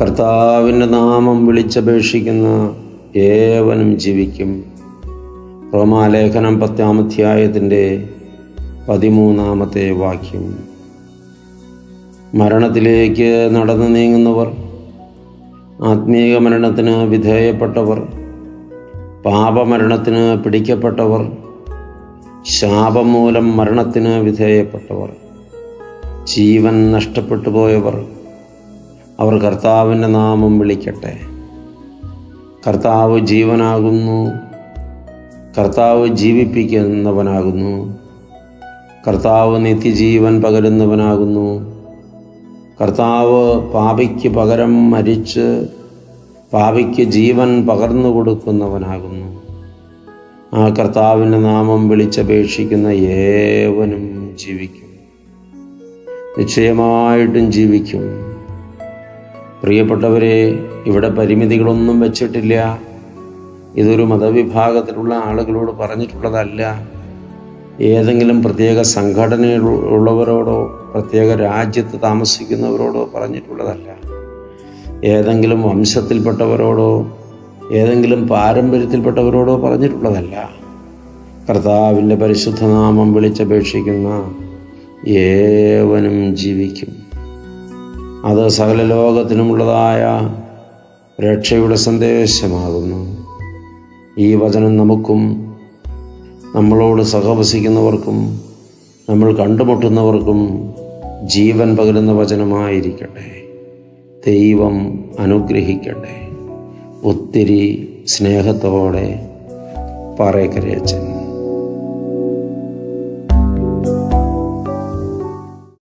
കർത്താവിന്റെ നാമം വിളിച്ചപേക്ഷിക്കുന്ന ഏവനും ജീവിക്കും. റോമാലേഖനം പത്താമധ്യായത്തിന്റെ പതിമൂന്നാമത്തെ വാക്യം. മരണത്തിലേക്ക് നടന്നു നീങ്ങുന്നവർ ആത്മീയ മരണത്തിന് വിധേയപ്പെട്ടവർ പാപമരണത്തിന് പിടിക്കപ്പെട്ടവർ ശാപം മൂലം മരണത്തിന് വിധേയപ്പെട്ടവർ ജീവൻ നഷ്ടപ്പെട്ടു പോയവർ അവർ കർത്താവിന്റെ നാമം വിളിക്കട്ടെ. കർത്താവ് ജീവനാകുന്നു. കർത്താവ് ജീവിപ്പിക്കുന്നവനാകുന്നു. കർത്താവ് നിത്യജീവൻ പകരുന്നവനാകുന്നു. കർത്താവ് പാപിക്ക് പകരം മരിച്ച് പാപിക്ക് ജീവൻ പകർന്നു കൊടുക്കുന്നവനാകുന്നു. ആ കർത്താവിന്റെ നാമം വിളിച്ചപേക്ഷിക്കുന്ന ഏവനും ജീവിക്കും. നിശ്ചയമായിട്ടും ജീവിക്കും. പ്രിയപ്പെട്ടവരെ ഇവിടെ പരിമിതികളൊന്നും വെച്ചിട്ടില്ല. ഇതൊരു മതവിഭാഗത്തിലുള്ള ആളുകളോട് പറഞ്ഞിട്ടുള്ളതല്ല. ഏതെങ്കിലും പ്രത്യേക സംഘടനയിലുള്ളവരോടോ പ്രത്യേക രാജ്യത്ത് താമസിക്കുന്നവരോടോ പറഞ്ഞിട്ടുള്ളതല്ല. ഏതെങ്കിലും വംശത്തിൽപ്പെട്ടവരോടോ ഏതെങ്കിലും പാരമ്പര്യത്തിൽപ്പെട്ടവരോടോ പറഞ്ഞിട്ടുള്ളതല്ല. കർത്താവിന്റെ പരിശുദ്ധനാമം വിളിച്ചപേക്ഷിക്കുന്ന ഏവനും ജീവിക്കും. അത് സകല ലോകത്തിനുമുള്ളതായ രക്ഷയുടെ സന്ദേശമാകുന്നു. ഈ വചനം നമുക്കും നമ്മളോട് സഹവസിക്കുന്നവർക്കും നമ്മൾ കണ്ടുമുട്ടുന്നവർക്കും ജീവൻ പകരുന്ന വചനമായിരിക്കട്ടെ. ദൈവം അനുഗ്രഹിക്കട്ടെ. ഒത്തിരി സ്നേഹത്തോടെ പാറേക്കരയച്ചൻ